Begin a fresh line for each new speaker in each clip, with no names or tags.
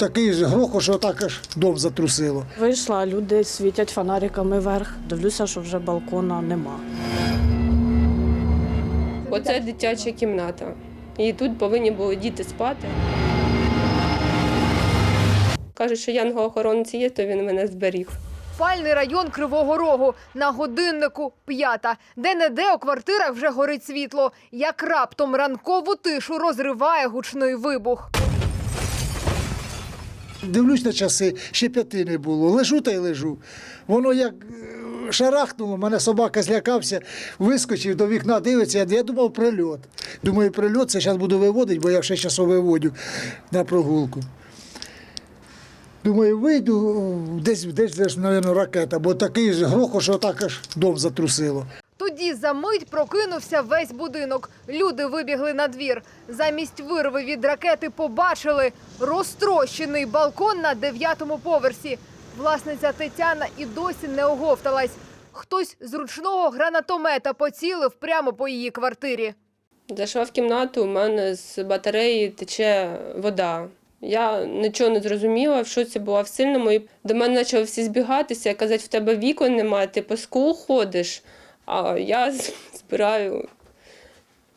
Такий ж грохот, що так аж дом затрусило.
Вийшла, люди світять фонариками вверх. Дивлюся, що вже балкона нема.
Оце дитяча кімната. І тут повинні були діти спати. Кажуть, що янгол-охоронець є, то він мене зберіг.
Спальний район Кривого Рогу. На годиннику п'ята. Де-не-де у квартирах вже горить світло. Як раптом ранкову тишу розриває гучний вибух.
Дивлюсь на часи, ще п'яти не було. Лежу та й лежу. Воно як е, шарахнуло, мене собака злякався, вискочив до вікна, дивиться, я думав прильот. Думаю, прильот це зараз буду виводити, бо я ще часу виводю на прогулку. Думаю, вийду, десь, десь, десь, мабуть, ракета, бо такий грохот, що так аж дом затрусило.
Тоді за мить прокинувся весь будинок. Люди вибігли на двір. Замість вирви від ракети побачили розтрощений балкон на дев'ятому поверсі. Власниця Тетяна і досі не оговталась. Хтось з ручного гранатомета поцілив прямо по її квартирі.
Зайшла в кімнату, у мене з батареї тече вода. Я нічого не зрозуміла, в шоці була в сильному. І до мене почали всі збігатися, казати, в тебе вікон немає, ти по склу ходиш. А я збираю.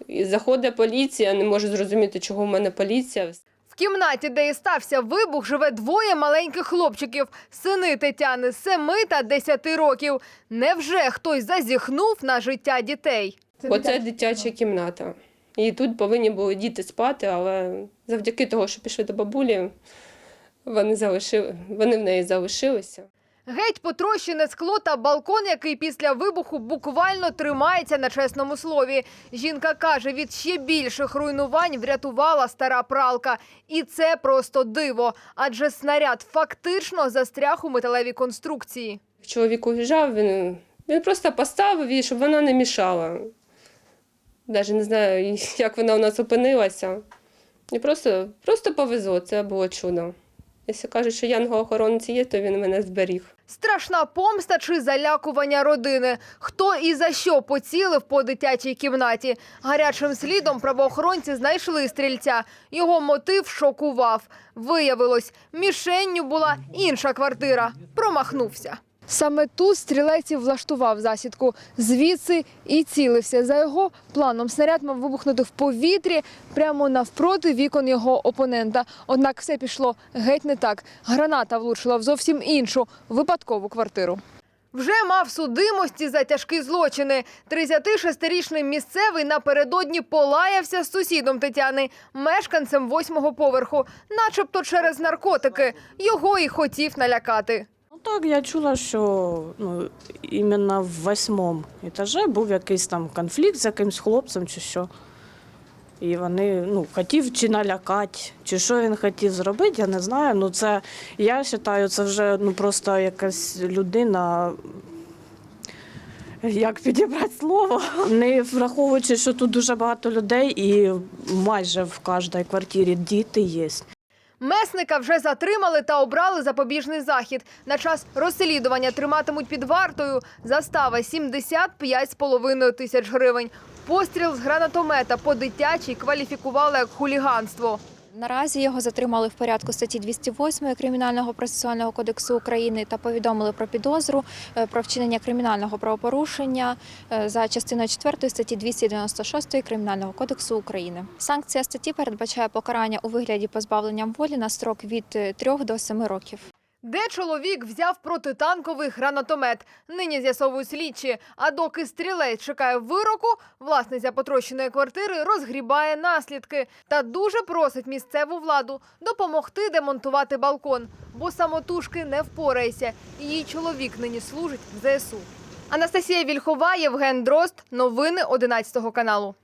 І заходить поліція, не можу зрозуміти, чого в мене поліція.
В кімнаті, де і стався вибух, живе двоє маленьких хлопчиків. Сини Тетяни – 7 та 10 років. Невже хтось зазіхнув на життя дітей?
Оце дитяча кімната. І тут повинні були діти спати, але завдяки того, що пішли до бабулі, вони, залишили, вони в неї залишилися.
Геть потрощене скло та балкон, який після вибуху буквально тримається на чесному слові. Жінка каже, від ще більших руйнувань врятувала стара пралка. І це просто диво, адже снаряд фактично застряг у металевій конструкції.
Чоловік уїжджав, він, він просто поставив її, щоб вона не мішала. Навіть не знаю, як вона у нас опинилася. І просто, просто повезло, це було чудо. Якщо кажуть, що янго охоронці є, то він мене зберіг.
Страшна помста чи залякування родини. Хто і за що поцілив по дитячій кімнаті? Гарячим слідом правоохоронці знайшли стрільця. Його мотив шокував. Виявилось, мішенню була інша квартира. Промахнувся. Саме тут стрілець влаштував засідку. Звідси і цілився. За його планом снаряд мав вибухнути в повітрі прямо навпроти вікон його опонента. Однак все пішло геть не так. Граната влучила в зовсім іншу випадкову квартиру. Вже мав судимості за тяжкі злочини. 36-річний місцевий напередодні полаявся з сусідом Тетяни, мешканцем восьмого поверху, начебто через наркотики. Його і хотів налякати.
Ну так, я чула, що ну, іменно в восьмому етажі був якийсь там конфлікт з якимсь хлопцем чи що. І вони ну, хотів чи налякати, чи що він хотів зробити, я не знаю. Ну, це, я вважаю, це вже ну, просто якась людина. Як підібрати слово, не враховуючи, що тут дуже багато людей, і майже в кожній квартирі діти є.
Месника вже затримали та обрали запобіжний захід. На час розслідування триматимуть під вартою застава 75,5 тисяч гривень. Постріл з гранатомета по дитячій кваліфікували як хуліганство.
Наразі його затримали в порядку статті 208 Кримінального процесуального кодексу України та повідомили про підозру е, про вчинення кримінального правопорушення е, за частиною 4 статті 296 Кримінального кодексу України. Санкція статті передбачає покарання у вигляді позбавлення волі на строк від 3 до 7 років.
Де чоловік взяв протитанковий гранатомет? Нині з'ясовують слідчі. А доки стрілець чекає вироку, власниця потрощеної квартири розгрібає наслідки та дуже просить місцеву владу допомогти демонтувати балкон, бо самотужки не впорається. Її чоловік нині служить в ЗСУ. Анастасія Вільхова, Євген Дрозд. Новини 11 каналу.